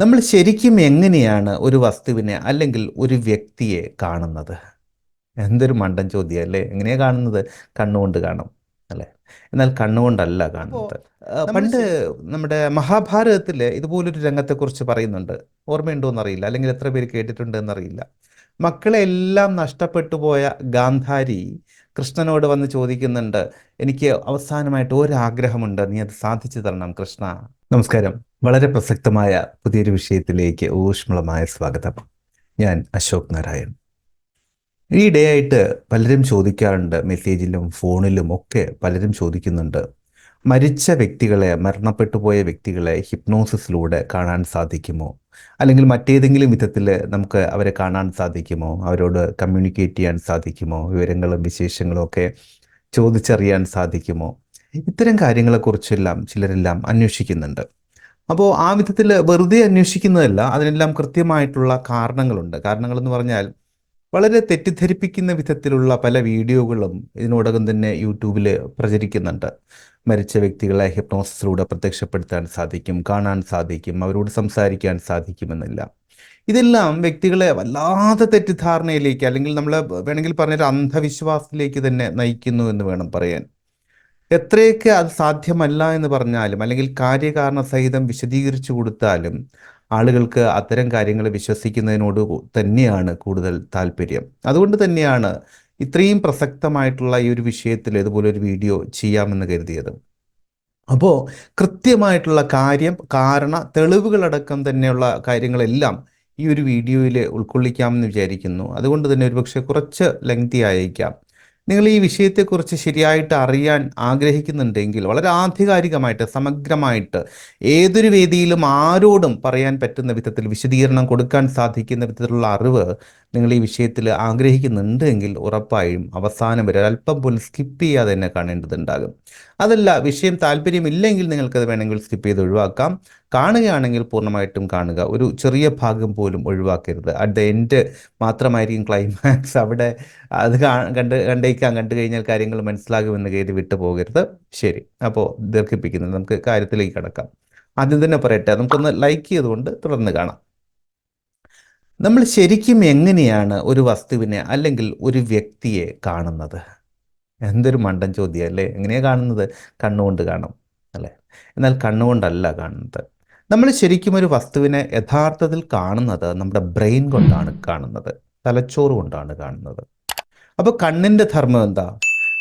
നമ്മൾ ശരിക്കും എങ്ങനെയാണ് ഒരു വസ്തുവിനെ അല്ലെങ്കിൽ ഒരു വ്യക്തിയെ കാണുന്നത്? എന്തൊരു മണ്ടൻ ചോദ്യം അല്ലേ? എങ്ങനെയാണ് കാണുന്നത്? കണ്ണുകൊണ്ട് കാണും അല്ലേ? എന്നാൽ കണ്ണുകൊണ്ടല്ല കാണുന്നത്. പണ്ട് നമ്മുടെ മഹാഭാരതത്തിൽ ഇതുപോലൊരു രംഗത്തെക്കുറിച്ച് പറയുന്നുണ്ട്. ഓർമ്മയുണ്ടോ എന്നറിയില്ല. അല്ലെങ്കിൽ എത്ര പേര് കേട്ടിട്ടുണ്ട് എന്നറിയില്ല. മക്കളെ എല്ലാം നഷ്ടപ്പെട്ടു പോയ ഗാന്ധാരി കൃഷ്ണനോട് വന്ന് ചോദിക്കുന്നുണ്ട്. എനിക്ക് അവസാനമായിട്ട് ഒരാഗ്രഹമുണ്ട്. നീ അത് സാധിച്ചു തരണം കൃഷ്ണ. നമസ്കാരം. വളരെ പ്രസക്തമായ പുതിയൊരു വിഷയത്തിലേക്ക് ഊഷ്മളമായ സ്വാഗതം. ഞാൻ അശോക് നാരായൺ. ഈ ഡേ ആയിട്ട് പലരും ചോദിക്കാറുണ്ട് മെസ്സേജിലും ഫോണിലും ഒക്കെ പലരും ചോദിക്കുന്നുണ്ട് മരിച്ച വ്യക്തികളെ മരണപ്പെട്ടു പോയ വ്യക്തികളെ ഹിപ്നോസിസിലൂടെ കാണാൻ സാധിക്കുമോ? അല്ലെങ്കിൽ മറ്റേതെങ്കിലും വിധത്തിൽ നമുക്ക് അവരെ കാണാൻ സാധിക്കുമോ? അവരോട് കമ്മ്യൂണിക്കേറ്റ് ചെയ്യാൻ സാധിക്കുമോ? വിവരങ്ങളും വിശേഷങ്ങളും ഒക്കെ ചോദിച്ചറിയാൻ സാധിക്കുമോ? ഇത്തരം കാര്യങ്ങളെക്കുറിച്ചെല്ലാം ചിലരെല്ലാം അന്വേഷിക്കുന്നുണ്ട്. അപ്പോൾ ആ വിധത്തിൽ വെറുതെ അന്വേഷിക്കുന്നതല്ല അതിനെല്ലാം കൃത്യമായിട്ടുള്ള കാരണങ്ങളുണ്ട്. കാരണങ്ങൾ എന്ന് പറഞ്ഞാൽ വളരെ തെറ്റിദ്ധരിപ്പിക്കുന്ന വിധത്തിലുള്ള പല വീഡിയോകളും ഇതിനോടകം തന്നെ യൂട്യൂബിൽ പ്രചരിക്കുന്നുണ്ട്. മരിച്ച വ്യക്തികളെ ഹിപ്നോസിലൂടെ പ്രത്യക്ഷപ്പെടുത്താൻ സാധിക്കും കാണാൻ സാധിക്കും അവരോട് സംസാരിക്കാൻ സാധിക്കുമെന്നില്ല. ഇതെല്ലാം വ്യക്തികളെ വല്ലാത്ത തെറ്റിദ്ധാരണയിലേക്ക് അല്ലെങ്കിൽ നമ്മൾ വേണമെങ്കിൽ പറഞ്ഞൊരു അന്ധവിശ്വാസത്തിലേക്ക് തന്നെ നയിക്കുന്നു എന്ന് വേണം പറയാൻ. എത്രയൊക്കെ അത് സാധ്യമല്ല എന്ന് പറഞ്ഞാലും അല്ലെങ്കിൽ കാര്യകാരണ സഹിതം വിശദീകരിച്ചു കൊടുത്താലും ആളുകൾക്ക് അത്തരം കാര്യങ്ങൾ വിശ്വസിക്കുന്നതിനോട് തന്നെയാണ് കൂടുതൽ താല്പര്യം. അതുകൊണ്ട് തന്നെയാണ് ഇത്രയും പ്രസക്തമായിട്ടുള്ള ഈ ഒരു വിഷയത്തിൽ ഇതുപോലെ ഒരു വീഡിയോ ചെയ്യാമെന്ന് കരുതിയത്. അപ്പോൾ കൃത്യമായിട്ടുള്ള കാര്യം കാരണ തെളിവുകളടക്കം തന്നെയുള്ള കാര്യങ്ങളെല്ലാം ഈ ഒരു വീഡിയോയിൽ ഉൾക്കൊള്ളിക്കാമെന്ന് വിചാരിക്കുന്നു. അതുകൊണ്ട് തന്നെ ഒരുപക്ഷെ കുറച്ച് ലെങ്തി ആയേക്കാം. നിങ്ങൾ ഈ വിഷയത്തെക്കുറിച്ച് ശരിയായിട്ട് അറിയാൻ ആഗ്രഹിക്കുന്നുണ്ടെങ്കിൽ വളരെ ആധികാരികമായിട്ട് സമഗ്രമായിട്ട് ഏതൊരു വേദിയിലും ആരോടും പറയാൻ പറ്റുന്ന വിധത്തിൽ വിശദീകരണം കൊടുക്കാൻ സാധിക്കുന്ന വിധത്തിലുള്ള അറിവ് നിങ്ങൾ ഈ വിഷയത്തിൽ ആഗ്രഹിക്കുന്നുണ്ട് എങ്കിൽ ഉറപ്പായും അവസാനം വരെ അല്പം പോലും സ്കിപ്പ് ചെയ്യാതെ തന്നെ കാണേണ്ടതുണ്ടാകും അതല്ല വിഷയം താല്പര്യമില്ലെങ്കിൽ നിങ്ങൾക്കത് വേണമെങ്കിൽ സ്കിപ്പ് ചെയ്ത് ഒഴിവാക്കാം. കാണുകയാണെങ്കിൽ പൂർണമായിട്ടും കാണുക. ഒരു ചെറിയ ഭാഗം പോലും ഒഴിവാക്കരുത്. അറ്റ് ദ എൻഡ് മാത്രമായിരിക്കും ക്ലൈമാക്സ് അവിടെ അത് കണ്ട് കണ്ടേക്കാൻ കണ്ടു കഴിഞ്ഞാൽ കാര്യങ്ങൾ മനസ്സിലാകുമെന്ന് കരുതി വിട്ടു പോകരുത്. ശരി. അപ്പോൾ ദീർഘിപ്പിക്കുന്നത് നമുക്ക് കാര്യത്തിലേക്ക് കിടക്കാം. ആദ്യം തന്നെ പറയട്ടെ. നമുക്കൊന്ന് ലൈക്ക് ചെയ്തുകൊണ്ട് തുടർന്ന് കാണാം. നമ്മൾ ശരിക്കും എങ്ങനെയാണ് ഒരു വസ്തുവിനെ അല്ലെങ്കിൽ ഒരു വ്യക്തിയെ കാണുന്നത്? എന്തൊരു മണ്ടൻ ചോദ്യം അല്ലേ എങ്ങനെയാണ് കാണുന്നത്? കണ്ണുകൊണ്ട് കാണും അല്ലേ? എന്നാൽ കണ്ണുകൊണ്ടല്ല കാണുന്നത്. നമ്മൾ ശരിക്കും ഒരു വസ്തുവിനെ യഥാർത്ഥത്തിൽ കാണുന്നത് നമ്മുടെ ബ്രെയിൻ കൊണ്ടാണ് കാണുന്നത് തലച്ചോറ് കൊണ്ടാണ് കാണുന്നത്. അപ്പോൾ കണ്ണിന്റെ ധർമ്മം എന്താ?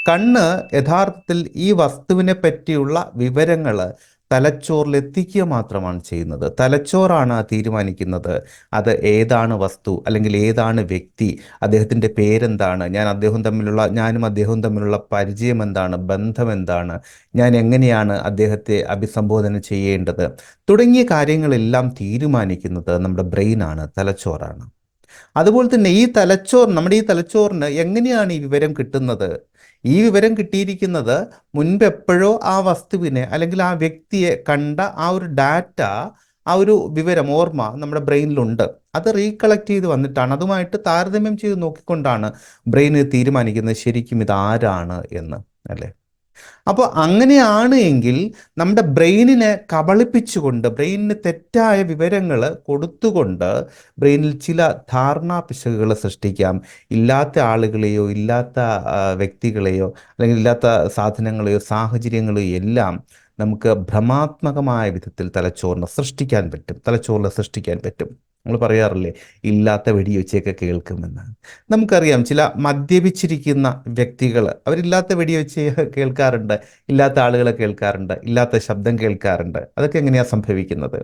കണ്ണ് യഥാർത്ഥത്തിൽ ഈ വസ്തുവിനെ പറ്റിയുള്ള വിവരങ്ങൾ തലച്ചോറിൽ എത്തിക്കുക മാത്രമാണ് ചെയ്യുന്നത്. തലച്ചോറാണ് തീരുമാനിക്കുന്നത്. അത് ഏതാണ് വസ്തു അല്ലെങ്കിൽ ഏതാണ് വ്യക്തി അദ്ദേഹത്തിന്റെ പേരെന്താണ് ഞാൻ അദ്ദേഹം തമ്മിലുള്ള ഞാനും അദ്ദേഹവും തമ്മിലുള്ള പരിചയം എന്താണ് ബന്ധം എന്താണ് ഞാൻ എങ്ങനെയാണ് അദ്ദേഹത്തെ അഭിസംബോധന ചെയ്യേണ്ടത് തുടങ്ങിയ കാര്യങ്ങളെല്ലാം തീരുമാനിക്കുന്നത് നമ്മുടെ ബ്രെയിനാണ് തലച്ചോറാണ്. അതുപോലെ തന്നെ ഈ തലച്ചോർ നമ്മുടെ ഈ തലച്ചോറിന് എങ്ങനെയാണ് ഈ വിവരം കിട്ടുന്നത്? ഈ വിവരം കിട്ടിയിരിക്കുന്നത് മുൻപ് എപ്പോഴോ ആ വസ്തുവിനെ അല്ലെങ്കിൽ ആ വ്യക്തിയെ കണ്ട ആ ഒരു ഡാറ്റ ആ ഒരു വിവരം ഓർമ്മ നമ്മുടെ ബ്രെയിനിലുണ്ട്. അത് റീകളക്ട് ചെയ്ത് വന്നിട്ടാണ്. അതുമായിട്ട് താരതമ്യം ചെയ്ത് നോക്കിക്കൊണ്ടാണ് ബ്രെയിൻ തീരുമാനിക്കുന്നത് ശരിക്കും ഇത് ആരാണ് എന്ന് അല്ലേ? അപ്പോൾ അങ്ങനെയാണ് എങ്കിൽ നമ്മുടെ ബ്രെയിനിനെ കബളിപ്പിച്ചുകൊണ്ട് ബ്രെയിനിന് തെറ്റായ വിവരങ്ങൾ കൊടുത്തുകൊണ്ട് ബ്രെയിനിൽ ചില ധാരണാ പിശകുകൾ സൃഷ്ടിക്കാം. ഇല്ലാത്ത ആളുകളെയോ ഇല്ലാത്ത വ്യക്തികളെയോ അല്ലെങ്കിൽ ഇല്ലാത്ത സാധനങ്ങളെയോ സാഹചര്യങ്ങളെയോ എല്ലാം നമുക്ക് ഭ്രമാത്മകമായ വിധത്തിൽ തലച്ചോറിനെ സൃഷ്ടിക്കാൻ പറ്റും തലച്ചോറിനെ സൃഷ്ടിക്കാൻ പറ്റും. നമ്മൾ പറയാറില്ലേ ഇല്ലാത്ത വെടിയൊച്ചയൊക്കെ കേൾക്കുമെന്ന്. നമുക്കറിയാം ചില മദ്യപിച്ചിരിക്കുന്ന വ്യക്തികൾ അവരില്ലാത്ത വെടിയൊച്ച കേൾക്കാറുണ്ട് ഇല്ലാത്ത ആളുകളെ കേൾക്കാറുണ്ട് ഇല്ലാത്ത ശബ്ദം കേൾക്കാറുണ്ട്. അതൊക്കെ എങ്ങനെയാണ് സംഭവിക്കുന്നത്?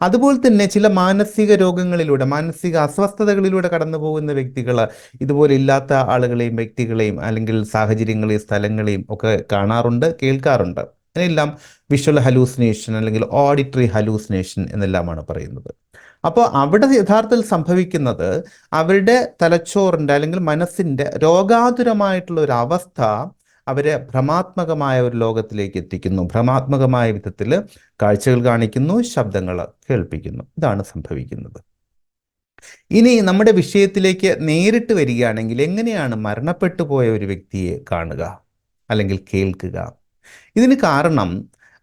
അതുപോലെ തന്നെ ചില മാനസിക രോഗങ്ങളിലൂടെ മാനസിക അസ്വസ്ഥതകളിലൂടെ കടന്നു പോകുന്ന വ്യക്തികൾ ഇതുപോലെ ഇല്ലാത്ത ആളുകളെയും വ്യക്തികളെയും അല്ലെങ്കിൽ സാഹചര്യങ്ങളെയും സ്ഥലങ്ങളെയും ഒക്കെ കാണാറുണ്ട് കേൾക്കാറുണ്ട്. അതിനെല്ലാം വിഷ്വൽ ഹലൂസിനേഷൻ അല്ലെങ്കിൽ ഓഡിറ്ററി ഹലൂസിനേഷൻ എന്നെല്ലാമാണ് പറയുന്നത്. അപ്പോൾ അവിടെ യഥാർത്ഥത്തിൽ സംഭവിക്കുന്നത് അവരുടെ തലച്ചോറിന്റെ അല്ലെങ്കിൽ മനസ്സിന്റെ രോഗാതുരമായിട്ടുള്ള ഒരു അവസ്ഥ അവരെ ഭ്രമാത്മകമായ ഒരു ലോകത്തിലേക്ക് എത്തിക്കുന്നു. ഭ്രമാത്മകമായ വിധത്തിൽ കാഴ്ചകൾ കാണിക്കുന്നു ശബ്ദങ്ങൾ കേൾപ്പിക്കുന്നു. ഇതാണ് സംഭവിക്കുന്നത്. ഇനി നമ്മുടെ വിഷയത്തിലേക്ക് നേരിട്ട് വരികയാണെങ്കിൽ എങ്ങനെയാണ് മരണപ്പെട്ടു പോയ ഒരു വ്യക്തിയെ കാണുക അല്ലെങ്കിൽ കേൾക്കുക? ഇതിന് കാരണം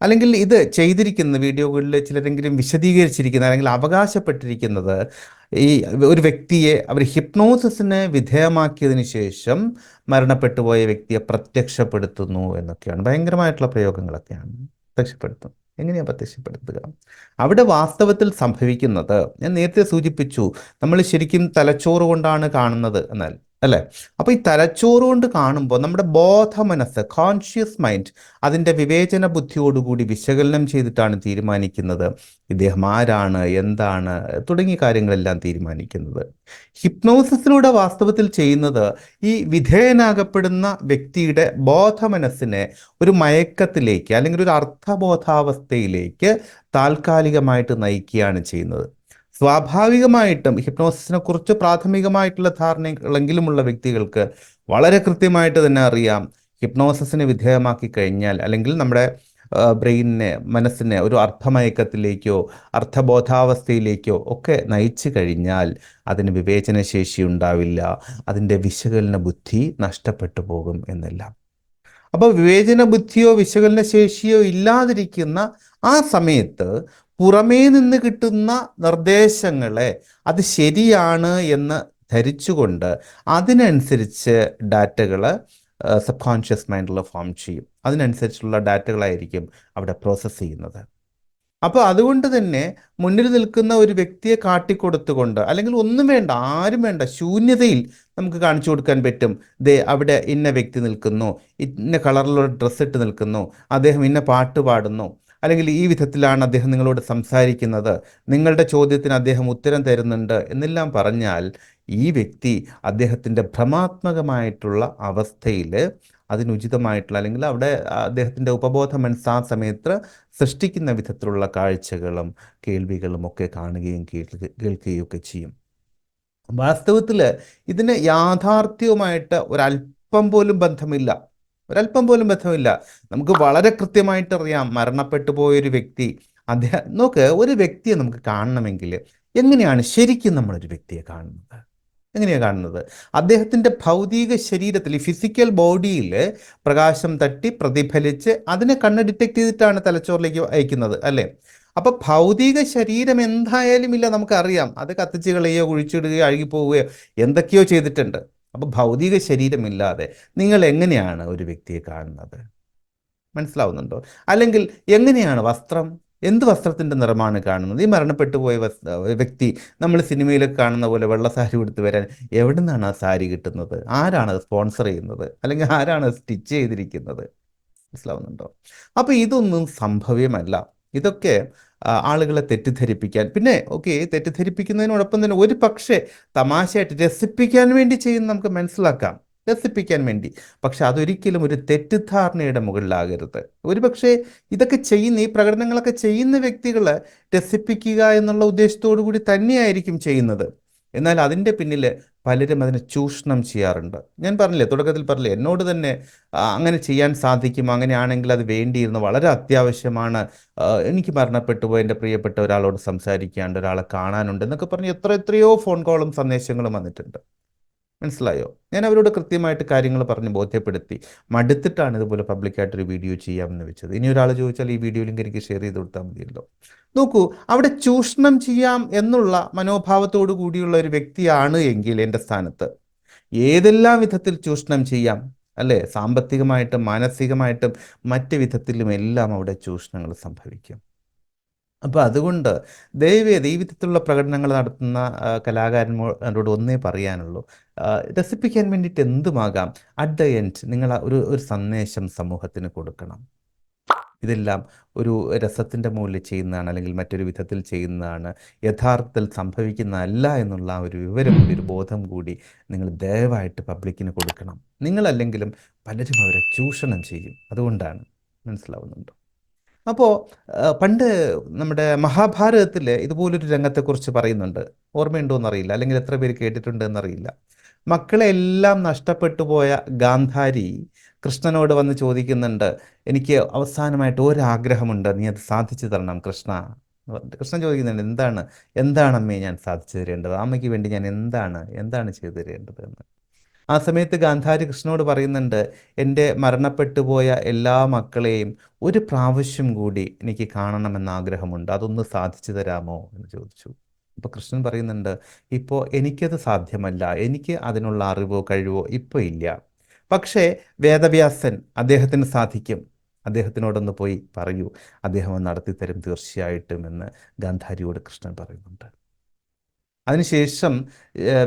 അല്ലെങ്കിൽ ഇത് ചെയ്തിരിക്കുന്ന വീഡിയോകളിൽ ചിലരെങ്കിലും വിശദീകരിച്ചിരിക്കുന്ന അല്ലെങ്കിൽ അവകാശപ്പെട്ടിരിക്കുന്നത് ഈ ഒരു വ്യക്തിയെ അവർ ഹിപ്നോസിസിന് വിധേയമാക്കിയതിന് ശേഷം മരണപ്പെട്ടുപോയ വ്യക്തിയെ പ്രത്യക്ഷപ്പെടുത്തുന്നു എന്നൊക്കെയാണ്. ഭയങ്കരമായിട്ടുള്ള പ്രയോഗങ്ങളൊക്കെയാണ്. പ്രത്യക്ഷപ്പെടുത്തും. എങ്ങനെയാണ് പ്രത്യക്ഷപ്പെടുത്തുക? അവിടെ വാസ്തവത്തിൽ സംഭവിക്കുന്നത് ഞാൻ നേരത്തെ സൂചിപ്പിച്ചു. നമ്മൾ ശരിക്കും തലച്ചോറ് കൊണ്ടാണ് കാണുന്നത് എന്നാൽ അല്ലേ? അപ്പോൾ ഈ തലച്ചോറ് കൊണ്ട് കാണുമ്പോൾ നമ്മുടെ ബോധ മനസ്സ് കോൺഷ്യസ് മൈൻഡ് അതിന്റെ വിവേചന ബുദ്ധിയോടുകൂടി വിശകലനം ചെയ്തിട്ടാണ് തീരുമാനിക്കുന്നത്. ഇദ്ദേഹം ആരാണ് എന്താണ് തുടങ്ങിയ കാര്യങ്ങളെല്ലാം തീരുമാനിക്കുന്നത്. ഹിപ്നോസിസിലൂടെ വാസ്തവത്തിൽ ചെയ്യുന്നത് ഈ വിധേയനാകപ്പെടുന്ന വ്യക്തിയുടെ ബോധ മനസ്സിനെ ഒരു മയക്കത്തിലേക്ക് അല്ലെങ്കിൽ ഒരു അർത്ഥബോധാവസ്ഥയിലേക്ക് താൽക്കാലികമായിട്ട് നയിക്കുകയാണ് ചെയ്യുന്നത്. സ്വാഭാവികമായിട്ടും ഹിപ്നോസിസിനെ കുറിച്ച് പ്രാഥമികമായിട്ടുള്ള ധാരണകളെങ്കിലുമുള്ള വ്യക്തികൾക്ക് വളരെ കൃത്യമായിട്ട് തന്നെ അറിയാം ഹിപ്നോസിസിന് വിധേയമാക്കി കഴിഞ്ഞാൽ അല്ലെങ്കിൽ നമ്മുടെ ബ്രെയിനിനെ മനസ്സിനെ ഒരു അർത്ഥമയക്കത്തിലേക്കോ അർത്ഥബോധാവസ്ഥയിലേക്കോ ഒക്കെ നയിച്ചു കഴിഞ്ഞാൽ അതിന് വിവേചനശേഷി ഉണ്ടാവില്ല. അതിന്റെ വിശകലന ബുദ്ധി നഷ്ടപ്പെട്ടു പോകും എന്നെല്ലാം. അപ്പോൾ വിവേചന ബുദ്ധിയോ വിശകലന ശേഷിയോ ഇല്ലാതിരിക്കുന്ന ആ സമയത്ത് പുറമേ നിന്ന് കിട്ടുന്ന നിർദ്ദേശങ്ങളെ അത് ശരിയാണ് എന്ന് ധരിച്ചുകൊണ്ട് അതിനനുസരിച്ച് ഡാറ്റകൾ സബ് കോൺഷ്യസ് മൈൻഡിൽ ഫോം ചെയ്യും. അതിനനുസരിച്ചുള്ള ഡാറ്റകളായിരിക്കും അവിടെ പ്രോസസ്സ് ചെയ്യുന്നത്. അപ്പോൾ അതുകൊണ്ട് തന്നെ മുന്നിൽ നിൽക്കുന്ന ഒരു വ്യക്തിയെ കാട്ടിക്കൊടുത്തുകൊണ്ട് അല്ലെങ്കിൽ ഒന്നും വേണ്ട ആരും വേണ്ട ശൂന്യതയിൽ നമുക്ക് കാണിച്ചു കൊടുക്കാൻ പറ്റും. ദേ അവിടെ ഇന്ന വ്യക്തി നിൽക്കുന്നു ഇന്ന കളറിലുള്ള ഡ്രസ്സ് ഇട്ട് നിൽക്കുന്നു അദ്ദേഹം ഇന്ന പാട്ട് പാടുന്നു. അല്ലെങ്കിൽ ഈ വിധത്തിലാണ് അദ്ദേഹം നിങ്ങളോട് സംസാരിക്കുന്നത്. നിങ്ങളുടെ ചോദ്യത്തിന് അദ്ദേഹം ഉത്തരം തരുന്നുണ്ട് എന്നെല്ലാം പറഞ്ഞാൽ ഈ വ്യക്തി അദ്ദേഹത്തിന്റെ ഭ്രമാത്മകമായിട്ടുള്ള അവസ്ഥയിൽ അതിനുചിതമായിട്ടുള്ള അല്ലെങ്കിൽ അവിടെ അദ്ദേഹത്തിന്റെ ഉപബോധ ആ സമയത്ത് സൃഷ്ടിക്കുന്ന വിധത്തിലുള്ള കാഴ്ചകളും കേൾവികളും ഒക്കെ കാണുകയും കേൾക്കുകയും ഒക്കെ ചെയ്യും. വാസ്തവത്തിൽ ഇതിന് യാഥാർത്ഥ്യവുമായിട്ട് ഒരല്പം പോലും ബന്ധമില്ല. ഒരല്പം പോലും ബന്ധമില്ല. നമുക്ക് വളരെ കൃത്യമായിട്ട് അറിയാം മരണപ്പെട്ടു പോയൊരു വ്യക്തി അദ്ദേഹം നോക്ക് ഒരു വ്യക്തിയെ നമുക്ക് കാണണമെങ്കിൽ എങ്ങനെയാണ് ശരിക്കും നമ്മളൊരു വ്യക്തിയെ കാണുന്നത്? എങ്ങനെയാണ് കാണുന്നത്? അദ്ദേഹത്തിന്റെ ഭൗതിക ശരീരത്തിൽ ഈ ഫിസിക്കൽ ബോഡിയിൽ പ്രകാശം തട്ടി പ്രതിഫലിച്ച് അതിനെ കണ്ണ് ഡിറ്റക്ട് ചെയ്തിട്ടാണ് തലച്ചോറിലേക്ക് അയക്കുന്നത് അല്ലേ? അപ്പൊ ഭൗതിക ശരീരം എന്തായാലും ഇല്ല നമുക്കറിയാം. അത് കത്തിച്ച് കളയുകയോ കുഴിച്ചിടുകയോ അഴുകിപ്പോവുകയോ എന്തൊക്കെയോ ചെയ്തിട്ടുണ്ട്. അപ്പോൾ ഭൗതിക ശരീരമില്ലാതെ നിങ്ങൾ എങ്ങനെയാണ് ഒരു വ്യക്തിയെ കാണുന്നത്? മനസ്സിലാവുന്നുണ്ടോ? അല്ലെങ്കിൽ എങ്ങനെയാണ് വസ്ത്രം? എന്ത് വസ്ത്രത്തിന്റെ നിറമാണ് കാണുന്നത്? ഈ മരണപ്പെട്ടു പോയ വ്യക്തി നമ്മൾ സിനിമയിലൊക്കെ കാണുന്ന പോലെ വെള്ള സാരി കൊടുത്ത് വരാൻ എവിടെ നിന്നാണ് ആ സാരി കിട്ടുന്നത്? ആരാണ് അത് സ്പോൺസർ ചെയ്യുന്നത്? അല്ലെങ്കിൽ ആരാണ് സ്റ്റിച്ച് ചെയ്തിരിക്കുന്നത്? മനസ്സിലാവുന്നുണ്ടോ? അപ്പോൾ ഇതൊന്നും സംഭവ്യമല്ല. ഇതൊക്കെ ആളുകളെ തെറ്റിദ്ധരിപ്പിക്കാൻ. പിന്നെ ഓക്കെ തെറ്റിദ്ധരിപ്പിക്കുന്നതിനോടൊപ്പം തന്നെ ഒരു പക്ഷേ തമാശയായിട്ട് രസിപ്പിക്കാൻ വേണ്ടി ചെയ്യുന്ന നമുക്ക് മനസ്സിലാക്കാം. രസിപ്പിക്കാൻ വേണ്ടി. പക്ഷെ അതൊരിക്കലും ഒരു തെറ്റിദ്ധാരണയുടെ മുകളിലാകരുത്. ഒരു പക്ഷേ ഇതൊക്കെ ചെയ്യുന്ന ഈ പ്രകടനങ്ങളൊക്കെ ചെയ്യുന്ന വ്യക്തികൾ രസിപ്പിക്കുക എന്നുള്ള ഉദ്ദേശത്തോടു കൂടി തന്നെയായിരിക്കും ചെയ്യുന്നത്. എന്നാൽ അതിന്റെ പിന്നിൽ പലരും അതിനെ ചൂഷണം ചെയ്യാറുണ്ട്. ഞാൻ പറഞ്ഞില്ലേ തുടക്കത്തിൽ പറഞ്ഞില്ലേ എന്നോട് തന്നെ അങ്ങനെ ചെയ്യാൻ സാധിക്കും അങ്ങനെയാണെങ്കിൽ അത് വേണ്ടിയിരുന്നു വളരെ അത്യാവശ്യമാണ് എനിക്ക് മരണപ്പെട്ടു പോയി എന്റെ പ്രിയപ്പെട്ട ഒരാളോട് സംസാരിക്കാണ്ട് ഒരാളെ കാണാനുണ്ട് എന്നൊക്കെ പറഞ്ഞ് എത്ര എത്രയോ ഫോൺ കോളും സന്ദേശങ്ങളും വന്നിട്ടുണ്ട്. മനസ്സിലായോ? ഞാൻ അവരോട് കൃത്യമായിട്ട് കാര്യങ്ങൾ പറഞ്ഞ് ബോധ്യപ്പെടുത്തി. മടുത്തിട്ടാണ് ഇതുപോലെ പബ്ലിക്കായിട്ടൊരു വീഡിയോ ചെയ്യാമെന്ന് വെച്ചത്. ഇനി ഒരാൾ ചോദിച്ചാൽ ഈ വീഡിയോ ലിങ്ക് എനിക്ക് ഷെയർ ചെയ്ത് കൊടുത്താൽ മതിയല്ലോ. നോക്കൂ അവിടെ ചൂഷണം ചെയ്യാം എന്നുള്ള മനോഭാവത്തോടു കൂടിയുള്ള ഒരു വ്യക്തിയാണ് എങ്കിൽ എന്റെ സ്ഥാനത്ത്. ഏതെല്ലാം വിധത്തിൽ ചൂഷണം ചെയ്യാം? അല്ലേ? സാമ്പത്തികമായിട്ടും മാനസികമായിട്ടും മറ്റു വിധത്തിലും എല്ലാം അവിടെ ചൂഷണങ്ങൾ സംഭവിക്കും. അപ്പോൾ അതുകൊണ്ട് ദയവേത് ഈ പ്രകടനങ്ങൾ നടത്തുന്ന കലാകാരന്മാരോട് ഒന്നേ പറയാനുള്ളൂ. രസിപ്പിക്കാൻ വേണ്ടിയിട്ട് എന്തുമാകാം? അറ്റ് ദ എൻഡ് നിങ്ങൾ ഒരു ഒരു സന്ദേശം സമൂഹത്തിന് കൊടുക്കണം. ഇതെല്ലാം ഒരു രസത്തിന്റെ മുകളിൽ ചെയ്യുന്നതാണ് അല്ലെങ്കിൽ മറ്റൊരു വിധത്തിൽ ചെയ്യുന്നതാണ്. യഥാർത്ഥത്തിൽ സംഭവിക്കുന്നതല്ല എന്നുള്ള ഒരു വിവരം കൂടി ഒരു ബോധം കൂടി നിങ്ങൾ ദയവായിട്ട് പബ്ലിക്കിന് കൊടുക്കണം. നിങ്ങളല്ലെങ്കിലും പലരും അവരെ ചൂഷണം ചെയ്യും. അതുകൊണ്ടാണ്. മനസ്സിലാവുന്നുണ്ടോ? അപ്പോൾ പണ്ട് നമ്മുടെ മഹാഭാരതത്തിൽ ഇതുപോലൊരു രംഗത്തെക്കുറിച്ച് പറയുന്നുണ്ട്. ഓർമ്മയുണ്ടോ എന്നറിയില്ല അല്ലെങ്കിൽ എത്ര പേര് കേട്ടിട്ടുണ്ട് എന്നറിയില്ല മക്കളെ എല്ലാം നഷ്ടപ്പെട്ടു പോയ ഗാന്ധാരി കൃഷ്ണനോട് വന്ന് ചോദിക്കുന്നുണ്ട് എനിക്ക് അവസാനമായിട്ട് ഒരാഗ്രഹമുണ്ട്. നീ അത് സാധിച്ചു തരണം കൃഷ്ണ. കൃഷ്ണൻ ചോദിക്കുന്നുണ്ട് എന്താണ്? എന്താണ് അമ്മയെ ഞാൻ സാധിച്ചു തരേണ്ടത്? അമ്മയ്ക്ക് വേണ്ടി ഞാൻ എന്താണ്? എന്താണ് ചെയ്തു തരേണ്ടത്? എന്ന്. ആ സമയത്ത് ഗാന്ധാരി കൃഷ്ണനോട് പറയുന്നുണ്ട് എന്റെ മരണപ്പെട്ടുപോയ എല്ലാ മക്കളെയും ഒരു പ്രാവശ്യം കൂടി എനിക്ക് കാണണമെന്ന് ആഗ്രഹമുണ്ട്. അതൊന്ന് സാധിച്ചു തരാമോ? എന്ന് ചോദിച്ചു. അപ്പോൾ കൃഷ്ണൻ പറയുന്നുണ്ട് ഇപ്പോൾ എനിക്കത് സാധ്യമല്ല. എനിക്ക് അതിനുള്ള അറിവോ കഴിവോ ഇപ്പോൾ ഇല്ല. പക്ഷേ വേദവ്യാസൻ അദ്ദേഹത്തിന് സാധിക്കും. അദ്ദേഹത്തിനോടൊന്ന് പോയി പറയൂ. അദ്ദേഹം നടത്തി തരും തീർച്ചയായിട്ടും എന്ന് ഗാന്ധാരിയോട് കൃഷ്ണൻ പറയുന്നുണ്ട്. അതിനുശേഷം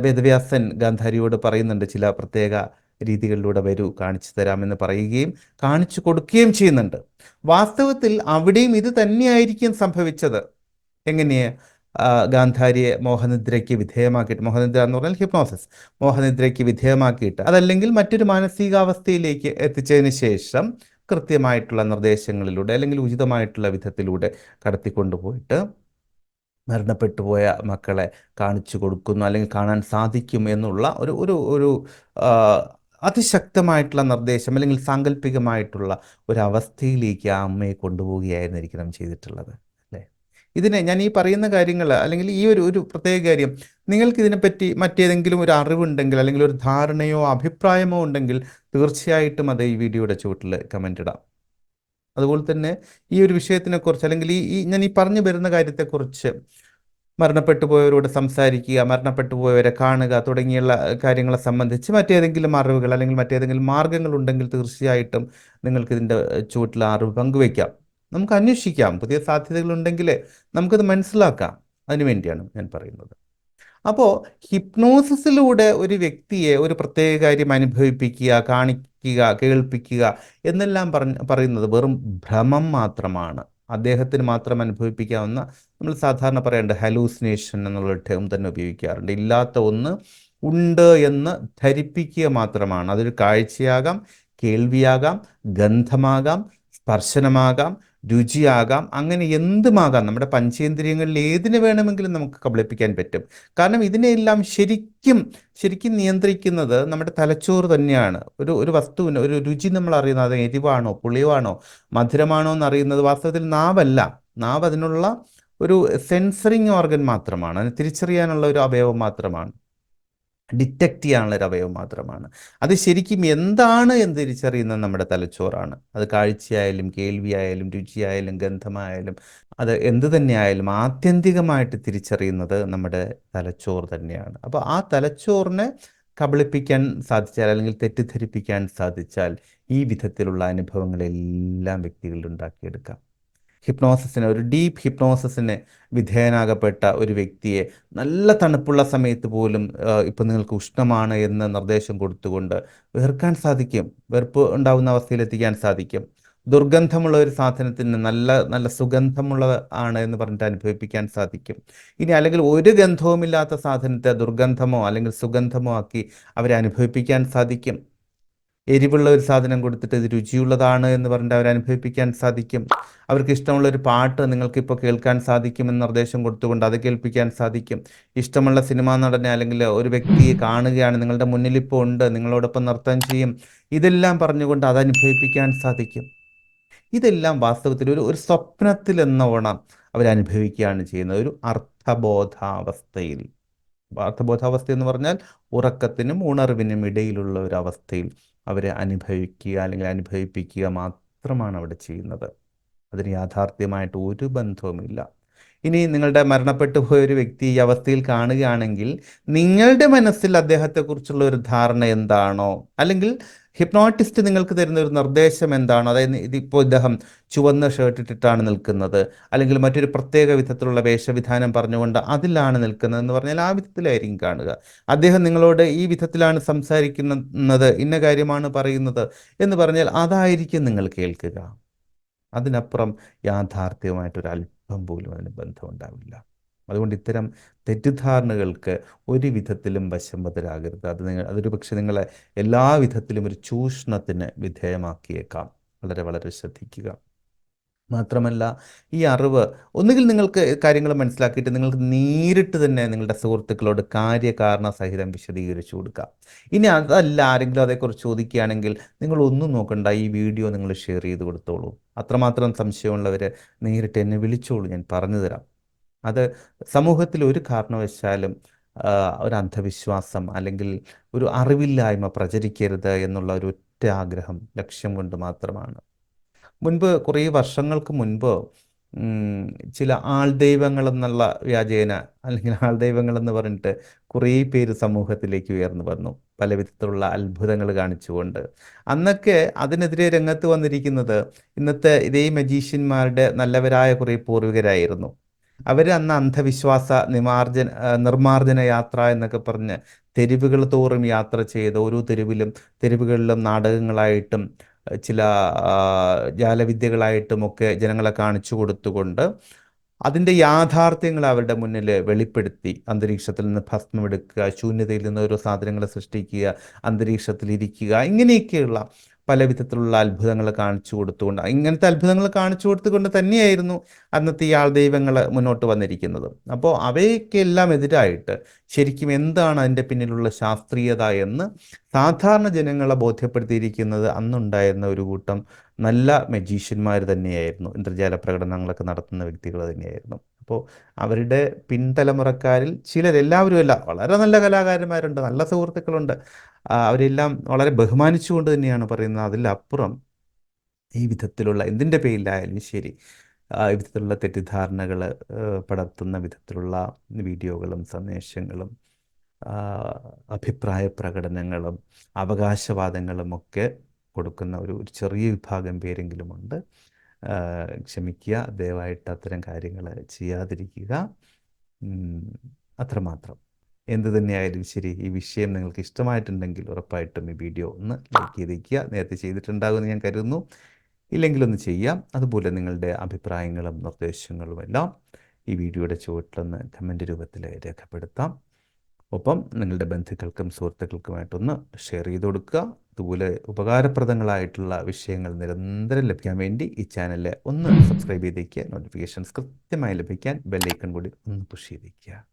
വേദവ്യാസൻ ഗാന്ധാരിയോട് പറയുന്നുണ്ട് ചില പ്രത്യേക രീതികളിലൂടെ വരൂ കാണിച്ചു തരാമെന്ന് പറയുകയും കാണിച്ചു കൊടുക്കുകയും ചെയ്യുന്നുണ്ട്. വാസ്തവത്തിൽ അവിടെയും ഇത് തന്നെയായിരിക്കും സംഭവിച്ചത്. എങ്ങനെ ഗാന്ധാരിയെ മോഹനിദ്രയ്ക്ക് വിധേയമാക്കിയിട്ട് മോഹനിദ്ര എന്ന് പറഞ്ഞാൽ ഹിപ്നോസിസ് മോഹനിദ്രയ്ക്ക് വിധേയമാക്കിയിട്ട് അതല്ലെങ്കിൽ മറ്റൊരു മാനസികാവസ്ഥയിലേക്ക് എത്തിച്ചതിന് ശേഷം കൃത്യമായിട്ടുള്ള നിർദ്ദേശങ്ങളിലൂടെ അല്ലെങ്കിൽ ഉചിതമായിട്ടുള്ള വിധത്തിലൂടെ കടത്തിക്കൊണ്ടുപോയിട്ട് മരണപ്പെട്ടു പോയ മക്കളെ കാണിച്ചു കൊടുക്കുന്നു അല്ലെങ്കിൽ കാണാൻ സാധിക്കും എന്നുള്ള ഒരു ഒരു ഒരു അതിശക്തമായിട്ടുള്ള നിർദ്ദേശം അല്ലെങ്കിൽ സാങ്കല്പികമായിട്ടുള്ള ഒരു അവസ്ഥയിലേക്ക് ആ അമ്മയെ കൊണ്ടുപോവുകയായിരുന്നിരിക്കണം ചെയ്തിട്ടുള്ളത് അല്ലേ? ഇതിനെ ഞാൻ ഈ പറയുന്ന കാര്യങ്ങൾ അല്ലെങ്കിൽ ഈ ഒരു ഒരു പ്രത്യേക കാര്യം നിങ്ങൾക്ക് ഇതിനെപ്പറ്റി മറ്റേതെങ്കിലും ഒരു അറിവുണ്ടെങ്കിൽ അല്ലെങ്കിൽ ഒരു ധാരണയോ അഭിപ്രായമോ ഉണ്ടെങ്കിൽ തീർച്ചയായിട്ടും അത് ഈ വീഡിയോയുടെ ചുവട്ടിൽ കമന്റ് ഇടാം. അതുപോലെ തന്നെ ഈ ഒരു വിഷയത്തിനെക്കുറിച്ച് അല്ലെങ്കിൽ ഈ ഞാൻ ഈ പറഞ്ഞു വരുന്ന കാര്യത്തെക്കുറിച്ച് മരണപ്പെട്ടു പോയവരോട് സംസാരിക്കുക മരണപ്പെട്ടു പോയവരെ കാണുക തുടങ്ങിയുള്ള കാര്യങ്ങളെ സംബന്ധിച്ച് മറ്റേതെങ്കിലും അറിവുകൾ അല്ലെങ്കിൽ മറ്റേതെങ്കിലും മാർഗങ്ങൾ ഉണ്ടെങ്കിൽ തീർച്ചയായിട്ടും നിങ്ങൾക്ക് ഇതിന്റെ ചുവട്ടിൽ അറിവ് പങ്കുവയ്ക്കാം. നമുക്ക് അന്വേഷിക്കാം. പുതിയ സാധ്യതകളുണ്ടെങ്കിൽ നമുക്കത് മനസ്സിലാക്കാം. അതിനു വേണ്ടിയാണ് ഞാൻ പറയുന്നത്. അപ്പോൾ ഹിപ്നോസിസിലൂടെ ഒരു വ്യക്തിയെ ഒരു പ്രത്യേക കാര്യം അനുഭവിപ്പിക്കുക കാണിക്കുക കേൾപ്പിക്കുക എന്നെല്ലാം പറഞ്ഞ് പറയുന്നത് വെറും ഭ്രമം മാത്രമാണ്. അദ്ദേഹത്തിന് മാത്രം അനുഭവിപ്പിക്കാവുന്ന നമ്മൾ സാധാരണ പറയേണ്ട ഹലൂസിനേഷൻ എന്നുള്ള ടേം തന്നെ ഉപയോഗിക്കാറുണ്ട്. ഇല്ലാത്ത ഒന്ന് ഉണ്ട് എന്ന് ധരിപ്പിക്കുക മാത്രമാണ്. അതൊരു കാഴ്ചയാകാം കേൾവിയാകാം ഗന്ധമാകാം സ്പർശനമാകാം രുചിയാകാം അങ്ങനെ എന്തുമാകാം? നമ്മുടെ പഞ്ചേന്ദ്രിയങ്ങളിൽ ഏതിന് വേണമെങ്കിലും നമുക്ക് കബളിപ്പിക്കാൻ പറ്റും. കാരണം ഇതിനെയെല്ലാം ശരിക്കും ശരിക്കും നിയന്ത്രിക്കുന്നത് നമ്മുടെ തലച്ചോറ് തന്നെയാണ്. ഒരു ഒരു വസ്തുവിന് ഒരു രുചി നമ്മൾ അറിയുന്നത് അത് എരിവാണോ പുളിവാണോ മധുരമാണോ എന്ന് അറിയുന്നത് വാസ്തവത്തിൽ നാവല്ല. നാവ് അതിനുള്ള ഒരു സെൻസറിങ് ഓർഗൻ മാത്രമാണ്. അതിന് തിരിച്ചറിയാനുള്ള ഒരു അവയവം മാത്രമാണ്. ഡിറ്റക്റ്റ് ചെയ്യാനുള്ള ഒരു അവയവം മാത്രമാണ്. അത് ശരിക്കും എന്താണ് എന്ന് തിരിച്ചറിയുന്നത് നമ്മുടെ തലച്ചോറാണ്. അത് കാഴ്ചയായാലും കേൾവിയായാലും രുചിയായാലും ഗന്ധമായാലും അത് എന്ത് തന്നെയായാലും ആത്യന്തികമായിട്ട് തിരിച്ചറിയുന്നത് നമ്മുടെ തലച്ചോർ തന്നെയാണ്. അപ്പോൾ ആ തലച്ചോറിനെ കബളിപ്പിക്കാൻ സാധിച്ചാൽ അല്ലെങ്കിൽ തെറ്റിദ്ധരിപ്പിക്കാൻ സാധിച്ചാൽ ഈ വിധത്തിലുള്ള അനുഭവങ്ങളെല്ലാം വ്യക്തികളിൽ ഉണ്ടാക്കിയെടുക്കാം. ഹിപ്നോസിസിന് ഒരു ഡീപ്പ് ഹിപ്നോസിസിന് വിധേയനാകപ്പെട്ട ഒരു വ്യക്തിയെ നല്ല തണുപ്പുള്ള സമയത്ത് പോലും ഇപ്പം നിങ്ങൾക്ക് ഉഷ്ണമാണ് എന്ന് നിർദ്ദേശം കൊടുത്തുകൊണ്ട് വെറുക്കാൻ സാധിക്കും. വെറുപ്പ് ഉണ്ടാവുന്ന അവസ്ഥയിലെത്തിക്കാൻ സാധിക്കും. ദുർഗന്ധമുള്ള ഒരു സാധനത്തിന് നല്ല നല്ല സുഗന്ധമുള്ള ആണ് എന്ന് പറഞ്ഞിട്ട് അനുഭവിപ്പിക്കാൻ സാധിക്കും. ഇനി അല്ലെങ്കിൽ ഒരു ഗന്ധവുമില്ലാത്ത സാധനത്തെ ദുർഗന്ധമോ അല്ലെങ്കിൽ സുഗന്ധമോ ആക്കി അവരെ അനുഭവിപ്പിക്കാൻ സാധിക്കും. എരിവുള്ള ഒരു സാധനം കൊടുത്തിട്ട് ഇത് രുചിയുള്ളതാണ് എന്ന് പറഞ്ഞിട്ട് അവരെ അനുഭവിപ്പിക്കാൻ സാധിക്കും. അവർക്ക് ഇഷ്ടമുള്ള ഒരു പാട്ട് നിങ്ങൾക്കിപ്പോൾ കേൾക്കാൻ സാധിക്കുമെന്ന് നിർദ്ദേശം കൊടുത്തുകൊണ്ട് അത് കേൾപ്പിക്കാൻ സാധിക്കും. ഇഷ്ടമുള്ള സിനിമാ നടനെ അല്ലെങ്കിൽ ഒരു വ്യക്തിയെ കാണുകയാണ് നിങ്ങളുടെ മുന്നിലിപ്പോൾ ഉണ്ട് നിങ്ങളോടൊപ്പം നൃത്തം ചെയ്യും ഇതെല്ലാം പറഞ്ഞുകൊണ്ട് അത് അനുഭവിപ്പിക്കാൻ സാധിക്കും. ഇതെല്ലാം വാസ്തവത്തിൽ ഒരു ഒരു സ്വപ്നത്തിൽ എന്ന ഓണം അവരനുഭവിക്കുകയാണ് ചെയ്യുന്നത്. ഒരു അർത്ഥബോധാവസ്ഥയിൽ. അർത്ഥബോധാവസ്ഥ എന്ന് പറഞ്ഞാൽ ഉറക്കത്തിനും ഉണർവിനും ഇടയിലുള്ള ഒരു അവസ്ഥയിൽ. അവരെ അനുഭവിക്കുക അല്ലെങ്കിൽ അനുഭവിപ്പിക്കുക മാത്രമാണ് അവിടെ ചെയ്യുന്നത്. അതിന് യാഥാർത്ഥ്യമായിട്ട് ഒരു ബന്ധവുമില്ല. ഇനി നിങ്ങളുടെ മരണപ്പെട്ടു പോയ ഒരു വ്യക്തി ഈ അവസ്ഥയിൽ കാണുകയാണെങ്കിൽ നിങ്ങളുടെ മനസ്സിൽ അദ്ദേഹത്തെക്കുറിച്ചുള്ള ഒരു ധാരണ എന്താണോ? അല്ലെങ്കിൽ ഹിപ്നോട്ടിസ്റ്റ് നിങ്ങൾക്ക് തരുന്ന ഒരു നിർദ്ദേശം എന്താണോ? അതായത് ഇതിപ്പോൾ ഇദ്ദേഹം ചുവന്ന ഷർട്ട് ഇട്ടിട്ടാണ് നിൽക്കുന്നത്. അല്ലെങ്കിൽ മറ്റൊരു പ്രത്യേക വിധത്തിലുള്ള വേഷവിധാനം പറഞ്ഞുകൊണ്ട് അതിലാണ് നിൽക്കുന്നത് എന്ന് പറഞ്ഞാൽ ആ വിധത്തിലായിരിക്കും കാണുക. അദ്ദേഹം നിങ്ങളോട് ഈ വിധത്തിലാണ് സംസാരിക്കുന്നത് ഇന്ന കാര്യമാണ് പറയുന്നത് എന്ന് പറഞ്ഞാൽ അതായിരിക്കും നിങ്ങൾ കേൾക്കുക. അതിനപ്പുറം യാഥാർത്ഥ്യമായിട്ടൊരു അല്പം പോലും അതിന് ബന്ധമുണ്ടാവില്ല. അതുകൊണ്ട് ഇത്തരം തെറ്റിദ്ധാരണകൾക്ക് ഒരു വിധത്തിലും വശംബദ്ധരാകരുത് അത് നിങ്ങൾ അതൊരു പക്ഷെ നിങ്ങളെ എല്ലാ വിധത്തിലും ഒരു ചൂഷണത്തിന് വിധേയമാക്കിയേക്കാം. വളരെ വളരെ ശ്രദ്ധിക്കുക. മാത്രമല്ല ഈ അറിവ് ഒന്നുകിൽ നിങ്ങൾക്ക് കാര്യങ്ങൾ മനസ്സിലാക്കിയിട്ട് നിങ്ങൾക്ക് നേരിട്ട് തന്നെ നിങ്ങളുടെ സുഹൃത്തുക്കളോട് കാര്യകാരണ സഹിതം വിശദീകരിച്ചു കൊടുക്കുക. ഇനി അതല്ല ആരെങ്കിലും അതേക്കുറിച്ച് ചോദിക്കുകയാണെങ്കിൽ നിങ്ങൾ ഒന്നും നോക്കണ്ട ഈ വീഡിയോ നിങ്ങൾ ഷെയർ ചെയ്ത് കൊടുത്തോളൂ. അത്രമാത്രം സംശയമുള്ളവർ നേരിട്ട് എന്നെ വിളിച്ചോളൂ ഞാൻ പറഞ്ഞു തരാം. അത് സമൂഹത്തിൽ ഒരു കാരണവശാലും ഒരു അന്ധവിശ്വാസം അല്ലെങ്കിൽ ഒരു അറിവില്ലായ്മ പ്രചരിക്കരുത് എന്നുള്ള ഒരു ഒറ്റ ആഗ്രഹം ലക്ഷ്യം കൊണ്ട് മാത്രമാണ്. മുൻപ് കുറേ വർഷങ്ങൾക്ക് മുൻപ് ചില ആൾ ദൈവങ്ങൾ എന്നുള്ള വ്യാജേന അല്ലെങ്കിൽ ആൾ ദൈവങ്ങൾ എന്ന് പറഞ്ഞിട്ട് കുറേ പേര് സമൂഹത്തിലേക്ക് ഉയർന്നു വന്നു. പല വിധത്തിലുള്ള അത്ഭുതങ്ങൾ കാണിച്ചുകൊണ്ട്. അന്നൊക്കെ അതിനെതിരെ രംഗത്ത് വന്നിരിക്കുന്നത് ഇന്നത്തെ ഇതേ മജീഷ്യന്മാരുടെ നല്ലവരായ കുറേ പൂർവികരായിരുന്നു. അവർ അന്ന് അന്ധവിശ്വാസ നിമാർജന നിർമാർജന യാത്ര എന്നൊക്കെ പറഞ്ഞ് തെരുവുകൾ തോറും യാത്ര ചെയ്ത് ഓരോ തെരുവിലും തെരുവുകളിലും നാടകങ്ങളായിട്ടും ചില ആ, ജാലവിദ്യകളായിട്ടും ഒക്കെ ജനങ്ങളെ കാണിച്ചു കൊടുത്തുകൊണ്ട് അതിന്റെ യാഥാർത്ഥ്യങ്ങൾ അവരുടെ മുന്നിൽ വെളിപ്പെടുത്തി. അന്തരീക്ഷത്തിൽ നിന്ന് ഭസ്മം എടുക്കുക ശൂന്യതയിൽ നിന്ന് ഓരോ സാധനങ്ങൾ സൃഷ്ടിക്കുക അന്തരീക്ഷത്തിൽ ഇരിക്കുക ഇങ്ങനെയൊക്കെയുള്ള പല വിധത്തിലുള്ള അത്ഭുതങ്ങൾ കാണിച്ചു കൊടുത്തുകൊണ്ട് ഇങ്ങനത്തെ അത്ഭുതങ്ങൾ കാണിച്ചു കൊടുത്തുകൊണ്ട് തന്നെയായിരുന്നു അന്നത്തെ ഈ ആൾദൈവങ്ങൾ മുന്നോട്ട് വന്നിരിക്കുന്നത്. അപ്പോൾ അവയ്ക്കെല്ലാം എതിരായിട്ട് ശരിക്കും എന്താണ് അതിന്റെ പിന്നിലുള്ള ശാസ്ത്രീയത എന്ന് സാധാരണ ജനങ്ങളെ ബോധ്യപ്പെടുത്തിയിരിക്കുന്നത് അന്നുണ്ടായിരുന്ന ഒരു കൂട്ടം നല്ല മെജീഷ്യന്മാർ തന്നെയായിരുന്നു. ഇന്ദ്രജാല പ്രകടനങ്ങളൊക്കെ നടത്തുന്ന വ്യക്തികൾ തന്നെയായിരുന്നു. അപ്പോൾ അവരുടെ പിൻതലമുറക്കാരിൽ ചിലർ എല്ലാവരും അല്ല വളരെ നല്ല കലാകാരന്മാരുണ്ട് നല്ല സുഹൃത്തുക്കളുണ്ട്. അവരെല്ലാം വളരെ ബഹുമാനിച്ചുകൊണ്ട് തന്നെയാണ് പറയുന്നത്. അതിലപ്പുറം ഈ വിധത്തിലുള്ള എന്തിന്റെ പേരിലായാലും ശരി ഈ വിധത്തിലുള്ള തെറ്റിദ്ധാരണകൾ പടർത്തുന്ന വിധത്തിലുള്ള വീഡിയോകളും സന്ദേശങ്ങളും അഭിപ്രായ പ്രകടനങ്ങളും അവകാശവാദങ്ങളും ഒക്കെ കൊടുക്കുന്ന ഒരു ചെറിയ വിഭാഗം പേരെങ്കിലുമുണ്ട് ക്ഷമിക്കുക. ദയവായിട്ട് അത്തരം കാര്യങ്ങൾ ചെയ്യാതിരിക്കുക. അത്രമാത്രം എന്ത് തന്നെയായാലും ശരി ഈ വിഷയം നിങ്ങൾക്ക് ഇഷ്ടമായിട്ടുണ്ടെങ്കിൽ ഉറപ്പായിട്ടും ഈ വീഡിയോ ഒന്ന് ലൈക്ക് ചെയ്തിരിക്കുക നേരത്തെ ചെയ്തിട്ടുണ്ടാകുമെന്ന് ഞാൻ കരുതുന്നു. ഇല്ലെങ്കിലൊന്ന് ചെയ്യാം. അതുപോലെ നിങ്ങളുടെ അഭിപ്രായങ്ങളും നിർദ്ദേശങ്ങളും എല്ലാം ഈ വീഡിയോയുടെ ചുവട്ടിലൊന്ന് കമന്റ് രൂപത്തിൽ രേഖപ്പെടുത്താം. ഒപ്പം നിങ്ങളുടെ ബന്ധുക്കൾക്കും സുഹൃത്തുക്കൾക്കുമായിട്ടൊന്ന് ഷെയർ ചെയ്ത് കൊടുക്കുക. അതുപോലെ ഉപകാരപ്രദങ്ങളായിട്ടുള്ള വിഷയങ്ങൾ നിരന്തരം ലഭിക്കാൻ വേണ്ടി ഈ ചാനൽ ഒന്ന് സബ്സ്ക്രൈബ് ചെയ്തേക്കുക. നോട്ടിഫിക്കേഷൻസ് കൃത്യമായി ലഭിക്കാൻ ബെല്ലൈക്കൺ കൂടി ഒന്ന് പുഷ് ചെയ്തേക്കുക.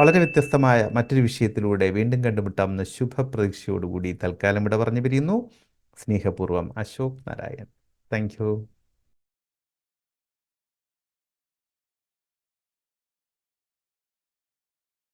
വളരെ വ്യത്യസ്തമായ മറ്റൊരു വിഷയത്തിലൂടെ വീണ്ടും കണ്ടുമുട്ടാമെന്ന ശുഭപ്രതീക്ഷയോടുകൂടി തൽക്കാലം ഇവിടെ പറഞ്ഞു പിരിയുന്നു സ്നേഹപൂർവം അശോക് നാരായൺ. താങ്ക്